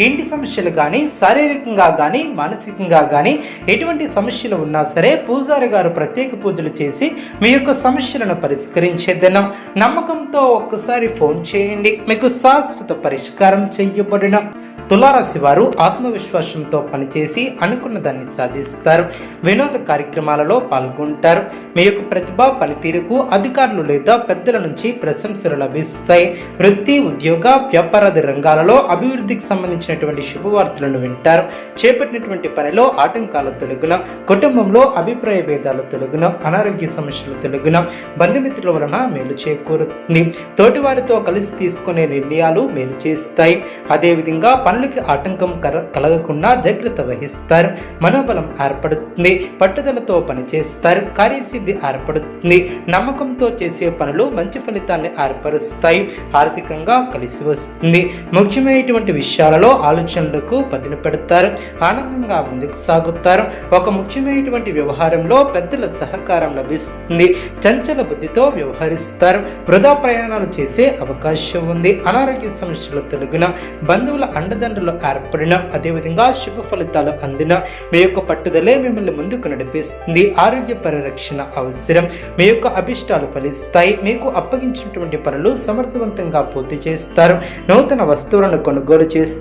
ఇంటి సమస్యలు కానీ శారీరకంగా కానీ మానసికంగా కానీ ఎటువంటి సమస్యలు ఉన్నా సరే పూజారి గారు ప్రత్యేక పూజలు చేసి మీ యొక్క సమస్యలను పరిష్కరించేద్దనం నమ్మకంతో ఒక్కసారి ఫోన్ చేయండి. మీకు శాశ్వత పరిష్కారం చేయబడిన తులారాశి వారు ఆత్మవిశ్వాసంతో పనిచేసి అనుకున్న దాన్ని సాధిస్తారు. వినోద కార్యక్రమాలలో పాల్గొంటారు. మీ యొక్క ప్రతిభ పనితీరుకు అధికారులు లేదా పెద్దల నుంచి ప్రశంసలు లభిస్తాయి. వృత్తి ఉద్యోగ వ్యాపారాది రంగాలలో అభివృద్ధికి సంబంధించినటువంటి శుభవార్తలను వింటారు. చేపట్టినటువంటి పనిలో ఆటంకాలు తొలగున కుటుంబంలో అభిప్రాయ భేదాలు తొలగున అనారోగ్య సమస్యలు తొలగున బంధుమిత్రుల వలన మేలు చేకూరుతుంది. తోటివారితో కలిసి తీసుకునే నిర్ణయాలు మేలు చేస్తాయి. అదేవిధంగా పనులకి ఆటంకం కలగకుండా జాగ్రత్త వహిస్తారు. మనోబలం ఏర్పడుతుంది. పట్టుదలతో పనిచేస్తారు. కార్యసిద్ధి ఏర్పడుతుంది. నమ్మకంతో చేసే పనులు మంచి ఫలితాన్ని ఏర్పరుస్తాయి. ఆర్థికంగా కలిసి వస్తుంది. ముఖ్యమైనటువంటి విషయాలు విషయాలలో ఆలోచనలకు పదును పెడతారు ఆనందంగా ముందుకు సాగుతారు. ఒక ముఖ్యమైనటువంటి వ్యవహారంలో పెద్దల సహకారం లభిస్తుంది చంచల బుద్ధితో వ్యవహరిస్తారు. వృధా ప్రయాణాలు చేసే అవకాశం ఉంది. అనారోగ్య సమస్యలు తొలగిన బంధువుల అండదండలు ఏర్పడిన అదేవిధంగా శుభ ఫలితాలు అందిన మీ యొక్క పట్టుదలే మిమ్మల్ని ముందుకు నడిపిస్తుంది. ఆరోగ్య పరిరక్షణ అవసరం. మీ యొక్క అభిష్టాలు ఫలిస్తాయి. మీకు అప్పగించినటువంటి పనులు సమర్థవంతంగా పూర్తి చేస్తారు. నూతన వస్తువులను కొనుగోలు చేస్తారు.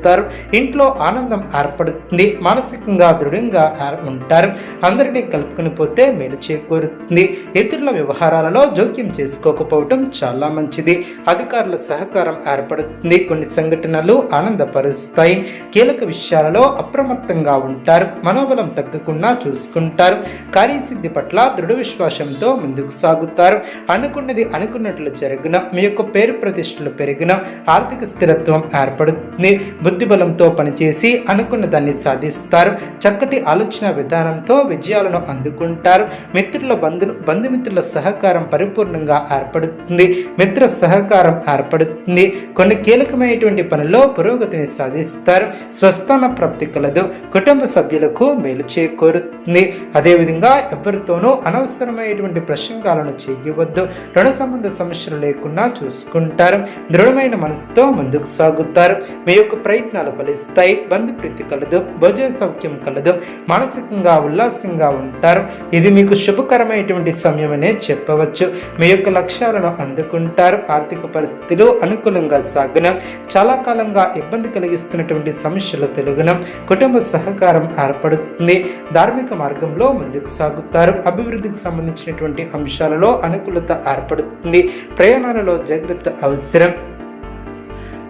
ఇంట్లో ఆనందం ఏర్పడుతుంది. మానసికంగా దృఢంగా ఉంటారు. అందరినీ కలుపుకుని పోతే మేలు చేకూరుతుంది. ఇతరుల వ్యవహారాలలో జోక్యం చేసుకోకపోవటం చాలా మంచిది. అధికారుల సహకారం ఏర్పడుతుంది. కొన్ని సంఘటనలు ఆనందపరుస్తాయి. కీలక విషయాలలో అప్రమత్తంగా ఉంటారు. మనోబలం తగ్గకుండా చూసుకుంటారు. కార్యసిద్ధి పట్ల దృఢ విశ్వాసంతో ముందుకు సాగుతారు. అనుకున్నది అనుకున్నట్లు జరిగిన మీ యొక్క పేరు ప్రతిష్టలు పెరిగిన ఆర్థిక స్థిరత్వం ఏర్పడుతుంది. బుద్ధిబలంతో పనిచేసి అనుకున్న దాన్ని సాధిస్తారు. చక్కటి ఆలోచన విధానంతో విజయాలను అందుకుంటారు. మిత్రుల బంధు బంధుమిత్రుల సహకారం పరిపూర్ణంగా ఏర్పడుతుంది. మిత్ర సహకారం ఏర్పడుతుంది. కొన్ని కీలకమైనటువంటి పనుల్లో పురోగతిని సాధిస్తారు. స్వస్థాన ప్రాప్తి కలదు. కుటుంబ సభ్యులకు మేలు చేకూరుతుంది. అదేవిధంగా ఎవరితోనూ అనవసరమైనటువంటి ప్రసంగాలను చేయవద్దు. రుణ సంబంధ సమస్యలు లేకుండా చూసుకుంటారు. దృఢమైన మనసుతో ముందుకు సాగుతారు. మీ యొక్క ప్రయత్నాలు ఫలిస్తాయి. బంధు ప్రీతి కలదు భోజన సౌఖ్యం కలదు మానసికంగా ఉల్లాసంగా ఉంటారు. ఇది మీకు శుభకరమైనటువంటి సమయమనే చెప్పవచ్చు. మీ యొక్క లక్ష్యాలను అందుకుంటారు. ఆర్థిక పరిస్థితులు అనుకూలంగా సాగున. చాలా కాలంగా ఇబ్బంది కలిగిస్తున్నటువంటి సమస్యలు తెలుగున. కుటుంబ సహకారం ఏర్పడుతుంది. ధార్మిక మార్గంలో ముందుకు సాగుతారు. అభివృద్ధికి సంబంధించినటువంటి అంశాలలో అనుకూలత ఏర్పడుతుంది. ప్రయాణాలలో జాగ్రత్త అవసరం.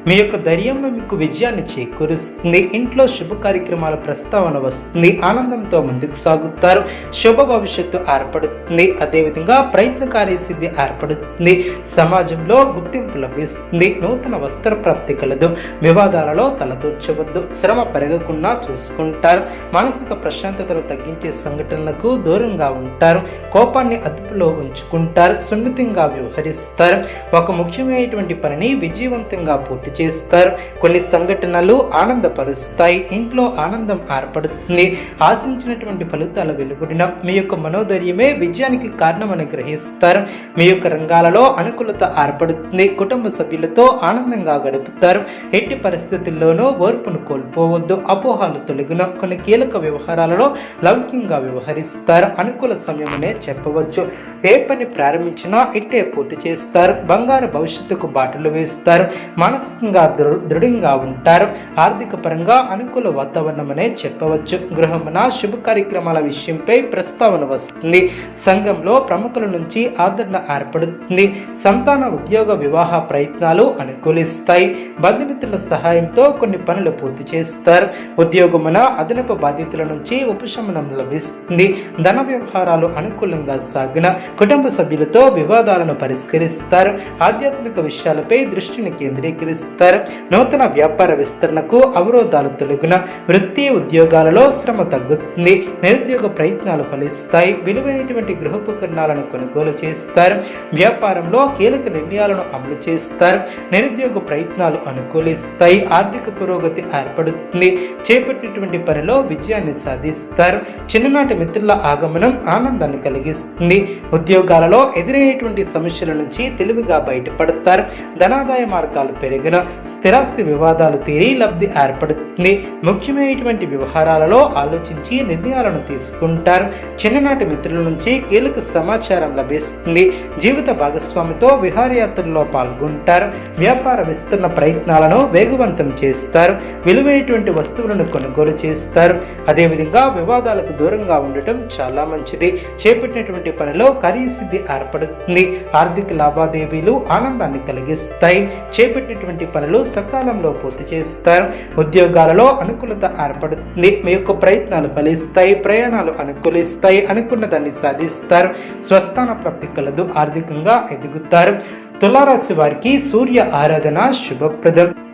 మీ యొక్క ధైర్యం మీకు విజయాన్ని చేకూరుస్తుంది. ఇంట్లో శుభ కార్యక్రమాల ప్రస్తావన వస్తుంది. ఆనందంతో ముందుకు సాగుతారు. శుభ భవిష్యత్తు ఏర్పడుతుంది. అదేవిధంగా ప్రయత్న కార్యసిద్ధి ఏర్పడుతుంది. సమాజంలో గుర్తింపు లభిస్తుంది. నూతన వస్త్ర ప్రాప్తి కలదు. వివాదాలలో తలదూర్చవద్దు. శ్రమ పెరగకుండా చూసుకుంటారు. మానసిక ప్రశాంతతను తగ్గించే సంఘటనలకు దూరంగా ఉంటారు. కోపాన్ని అదుపులో ఉంచుకుంటారు. సున్నితంగా వ్యవహరిస్తారు. ఒక ముఖ్యమైనటువంటి పనిని విజయవంతంగా పూర్తి చేస్తారు. కొన్ని సంఘటనలు ఆనందపరుస్తాయి. ఇంట్లో ఆనందం ఏర్పడుతుంది. ఆశించినటువంటి ఫలితాలు వెలువడిన మీ యొక్క మనోధైర్యమే విజయానికి కారణమని గ్రహిస్తారు. మీ యొక్క రంగాలలో అనుకూలత ఏర్పడుతుంది. కుటుంబ సభ్యులతో ఆనందంగా గడుపుతారు. ఎట్టి పరిస్థితుల్లోనూ ఓర్పును కోల్పోవద్దు. అపోహాలు తొలగిన కొన్ని కీలక వ్యవహారాలలో లౌక్యంగా వ్యవహరిస్తారు. అనుకూల సమయమనే చెప్పవచ్చు. ఏ పని ప్రారంభించినా ఇట్టే పూర్తి చేస్తారు. బంగారు భవిష్యత్తుకు బాటలు వేస్తారు. మానసికంగా దృ దృఢంగా ఉంటారు. ఆర్థిక పరంగా అనుకూల వాతావరణమనే చెప్పవచ్చు. గృహమున శుభ కార్యక్రమాల విషయంపై ప్రస్తావన వస్తుంది. సంఘంలో ప్రముఖుల నుంచి ఆదరణ ఏర్పడుతుంది. సంతాన ఉద్యోగ వివాహ ప్రయత్నాలు అనుకూలిస్తాయి. బంధుమిత్రుల సహాయంతో కొన్ని పనులు పూర్తి చేస్తారు. ఉద్యోగమున అదనపు బాధ్యతల నుంచి ఉపశమనం లభిస్తుంది. ధన వ్యవహారాలు అనుకూలంగా సాగిన కుటుంబ సభ్యులతో వివాదాలను పరిష్కరిస్తారు. ఆధ్యాత్మిక విషయాలపై దృష్టిని కేంద్రీకరిస్తారు. సాధిస్తారు నూతన వ్యాపార విస్తరణకు అవరోధాలు తొలగిన వృత్తి ఉద్యోగాలలో శ్రమ తగ్గుతుంది. నిరుద్యోగ ప్రయత్నాలు ఫలిస్తాయి. విలువైనటువంటి గృహోపకరణాలను కొనుగోలు చేస్తారు. వ్యాపారంలో కీలక నిర్ణయాలను అమలు చేస్తారు. నిరుద్యోగ ప్రయత్నాలు అనుకూలిస్తాయి. ఆర్థిక పురోగతి ఏర్పడుతుంది. చేపట్టినటువంటి పనిలో విజయాన్ని సాధిస్తారు. చిన్ననాటి మిత్రుల ఆగమనం ఆనందాన్ని కలిగిస్తుంది. ఉద్యోగాలలో ఎదురైనటువంటి సమస్యల నుంచి తెలివిగా బయటపడతారు. ధనాదాయ మార్గాలు పెరిగిన స్థిరాస్తి వివాదాలు తీరి లబ్ధి ఏర్పడుతుంది. ముఖ్యమైనటువంటి వ్యవహారాలలో ఆలోచించి నిర్ణయాలను తీసుకుంటారు. చిన్ననాటి మిత్రుల నుంచి కీలక సమాచారం లభిస్తుంది. జీవిత భాగస్వామితో విహారయాత్రల్లో పాల్గొంటారు. వ్యాపార విస్తరణ ప్రయత్నాలను వేగవంతం చేస్తారు. విలువైనటువంటి వస్తువులను కొనుగోలు చేస్తారు. అదేవిధంగా వివాదాలకు దూరంగా ఉండటం చాలా మంచిది. చేపట్టినటువంటి పనిలో కరీసిద్ధి ఏర్పడుతుంది. ఆర్థిక లావాదేవీలు ఆనందాన్ని కలిగిస్తాయి. చేపట్టినటువంటి పనులు సకాలంలో పూర్తి చేస్తారు. ఉద్యోగాలలో అనుకూలత ఏర్పడుతుంది. మీ యొక్క ప్రయత్నాలు ఫలిస్తాయి. ప్రయాణాలు అనుకూలిస్తాయి. అనుకున్న దాన్ని సాధిస్తారు. స్వస్థాన ప్రాప్తి కలదు. ఆర్థికంగా ఎదుగుతారు. తులారాశి వారికి సూర్య ఆరాధన శుభప్రదం.